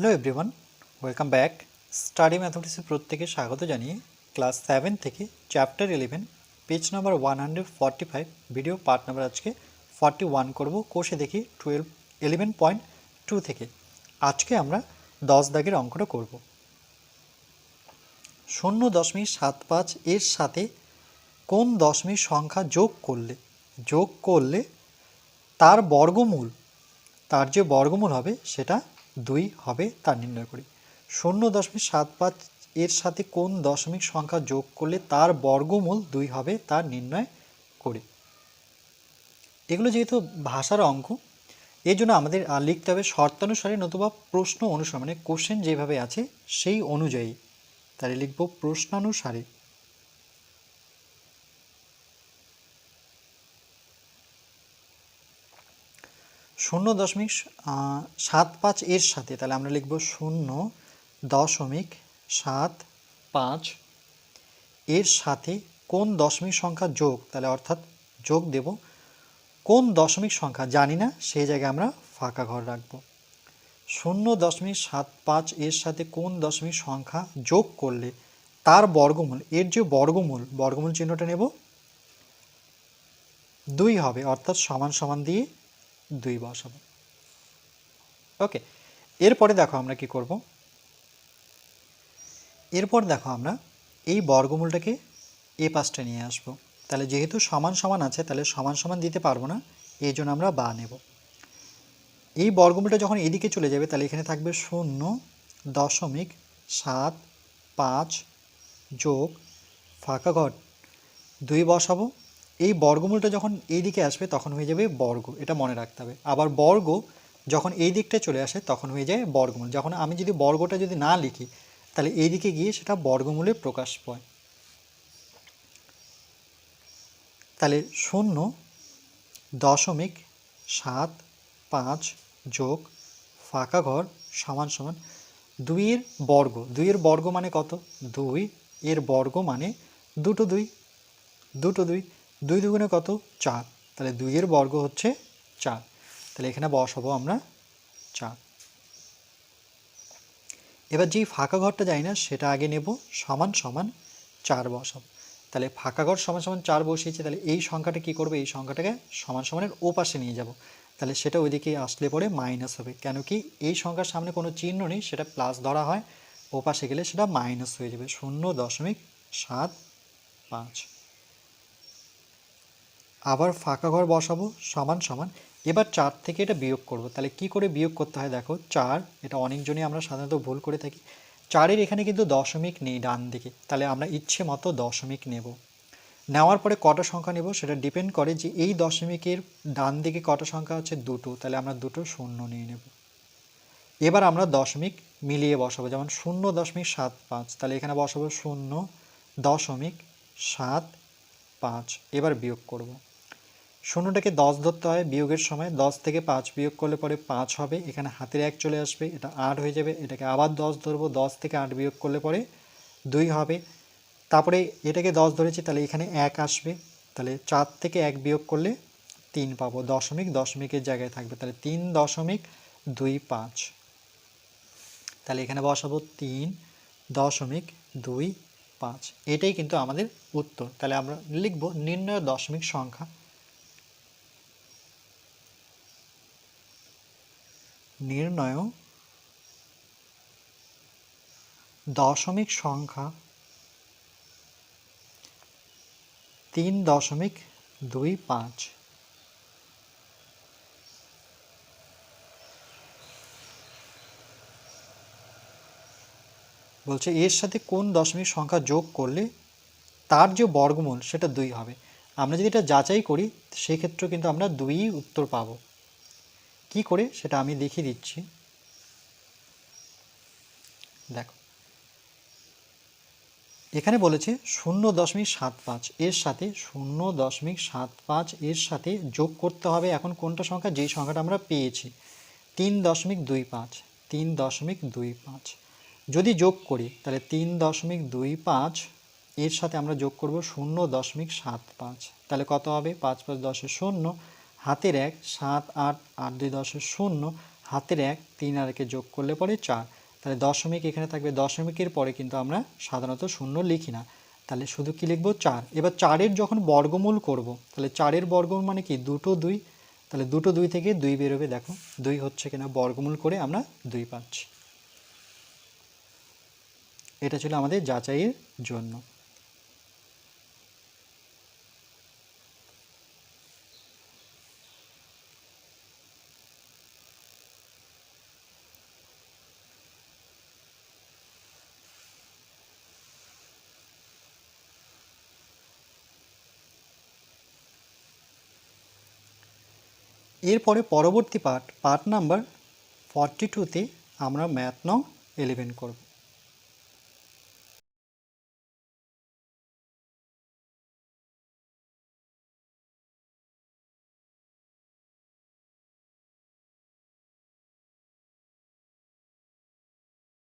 Hello everyone welcome back study ম্যাথমেটিক্সের প্রত্যেকে স্বাগত জানিয়ে ক্লাস সেভেন থেকে chapter eleven page number one hundred forty five video part number আজকে forty one করব কোষে দেখি টুয়েলভ ইলেভেন পয়েন্ট টু থেকে। আজকে আমরা দশ দাগের অঙ্কটা করব। শূন্য দশমিক সাত পাঁচ এর সাথে কোন দশমিক সংখ্যা যোগ করলে যোগ করলে তার বর্গমূল, তার যে বর্গমূল হবে সেটা দুই হবে তা নির্ণয় করি। শূন্য দশমিক সাত পাঁচ এর সাথে কোন দশমিক সংখ্যা যোগ করলে তার বর্গমূল দুই হবে তা নির্ণয় করি। এগুলো যেহেতু ভাষার অঙ্ক এই জন্য আমাদের লিখতে হবে শর্তানুসারে নতুবা প্রশ্ন অনুসারে। মানে কোশ্চেন যেভাবে আছে সেই অনুযায়ী। তাহলে লিখব প্রশ্নানুসারে। শূন্য দশমিক সাত পাঁচ এর সাথে, তাহলে আমরা লিখব শূন্য দশমিক সাত পাঁচ এর সাথে কোন দশমিক সংখ্যা যোগ, তাহলে অর্থাৎ যোগ দেব। কোন দশমিক সংখ্যা, জানি না, সেই জায়গায় আমরা ফাঁকা ঘর রাখব। শূন্য দশমিক সাত পাঁচ এর সাথে কোন দশমিক সংখ্যা যোগ করলে তার বর্গমূল, এর যে বর্গমূল বর্গমূল চিহ্নটা নেব। দুই হবে, অর্থাৎ সমান সমান দিয়ে দুই বসাবো ওকে, এরপরে দেখো আমরা কি করব? এরপর দেখো আমরা এই বর্গমূলটাকে এ পাশটা নিয়ে আসব। তাহলে যেহেতু সমান সমান আছে, তাহলে সমান সমান দিতে পারব না, এই জন্য আমরা বা নেব। এই বর্গমূলটা যখন এদিকে চলে যাবে, তাহলে এখানে থাকবে শূন্য দশমিক সাত পাঁচ যোগ ফাঁকা ঘর। দুই বসাবো এই বর্গমূলটা যখন এই দিকে আসবে, তখন হয়ে যাবে বর্গ। এটা মনে রাখতে হবে। আবার বর্গ যখন এই দিকটা চলে আসে, তখন হয়ে যায় বর্গমূল। যখন আমি যদি বর্গটা যদি না লিখি, তাহলে এই দিকে গিয়ে সেটা বর্গমূলে প্রকাশ পায়। তাহলে শূন্য দশমিক সাত পাঁচ যোগ ফাঁকা ঘর সমান সমান দুইয়ের বর্গ। দুইয়ের বর্গ মানে কত? দুই। এর বর্গ মানে দুটো দুই। দুটো দুই। দুই দুগুণে কত? চার। তাহলে দুইয়ের বর্গ হচ্ছে চার। তাহলে এখানে বসাবো আমরা চার। এবার যেই ফাঁকা ঘরটা যাই না, সেটা আগে নেব, সমান সমান চার বসাবো। তাহলে ফাঁকা ঘর সমান সমান চার বসিয়েছি, তাহলে এই সংখ্যাটা কি করবে? এই সংখ্যাটাকে সমান সমানের ও পাশে নিয়ে যাব। তাহলে সেটা ওইদিকে আসলে পরে মাইনাস হবে। কেন কি এই সংখ্যার সামনে কোনো চিহ্ন নেই, সেটা প্লাস ধরা হয় ও পাশে গেলে সেটা মাইনাস হয়ে যাবে, শূন্য দশমিক সাত পাঁচ। আবার ফাঁকা ঘর বসাবো, সমান সমান। এবার চার থেকে এটা বিয়োগ করব। তাহলে কি করে বিয়োগ করতে হয় দেখো, চার, এটা অনেকজনই আমরা সাধারণত ভুল করে থাকি। চারের এখানে কিন্তু দশমিক নেই ডান দিকে। তাহলে আমরা ইচ্ছে মতো দশমিক নেব। নেওয়ার পরে কটা সংখ্যা নেব সেটা ডিপেন্ড করে যে এই দশমিকের ডান দিকে কটা সংখ্যা আছে, দুটো। তাহলে আমরা দুটো শূন্য নিয়ে নেব। এবার আমরা দশমিক মিলিয়ে বসাবো, যেমন শূন্য দশমিক সাত পাঁচ। তাহলে এখানে বসাবো শূন্য দশমিক সাত পাঁচ। এবার বিয়োগ করব। শূন্যটাকে দশ ধরতে হয়, বিয়োগের সময় দশ থেকে পাঁচ বিয়োগ করলে পরে পাঁচ হবে, এখানে হাতের এক চলে আসবে, এটা আট হয়ে যাবে, এটাকে আবার দশ ধরবো, দশ থেকে আট বিয়োগ করলে পরে দুই হবে। তারপরে এটাকে দশ ধরেছি, তাহলে এখানে এক আসবে, তাহলে চার থেকে এক বিয়োগ করলে তিন পাবো, দশমিক দশমিকের জায়গায় থাকবে, তাহলে তিন দশমিক দুই পাঁচ। তাহলে এখানে বসাবো তিন দশমিক দুই পাঁচ, এটাই কিন্তু আমাদের উত্তর। তাহলে আমরা লিখব নির্ণয় দশমিক সংখ্যা। নির্ণয় দশমিক সংখ্যা তিন দশমিক দুই পাঁচ। বলছে, এর সাথে কোন দশমিক সংখ্যা যোগ করলে তার যে বর্গমূল সেটা দুই হবে। আমরা যদি এটা যাচাই করি সেক্ষেত্রে কিন্তু আমরা দুই উত্তর পাব। কি করে? সেটা আমি দেখিয়ে দিচ্ছি। দেখো। এখানে বলেছে শূন্য দশমিক সাত পাঁচ এর সাথে শূন্য দশমিক সাত পাঁচ এর সাথে যোগ করতে হবে এখন কোনটা সংখ্যা? যেই সংখ্যাটা আমরা পেয়েছি। তিন দশমিক দুই পাঁচ, তিন দশমিক দুই পাঁচ। যদি যোগ করি, তাহলে তিন দশমিক দুই পাঁচ এর সাথে আমরা যোগ করব শূন্য দশমিক সাত পাঁচ। তাহলে কত হবে? পাঁচ পাঁচ দশের শূন্য। হাতের এক সাত আট আট দুই দশের শূন্য, হাতের এক তিন আর একে যোগ করলে পরে চার। তাহলে দশমিক এখানে থাকবে, দশমিকের পরে কিন্তু আমরা সাধারণত শূন্য লিখি না। তাহলে শুধু কি লিখব? চার। এবার চারের যখন বর্গমূল করব, তাহলে চারের বর্গমূল মানে কি? দুটো দুই। তাহলে দুটো দুই থেকে দুই বেরোবে, দেখো। দুই হচ্ছে কিনা বর্গমূল করে আমরা দুই পাচ্ছি। এটা ছিল আমাদের যাচাইয়ের জন্য। এরপরে পরবর্তী পার্ট পার্ট নাম্বার ফর্টি টুতে আমরা ম্যাথ নং এলেভেন করব।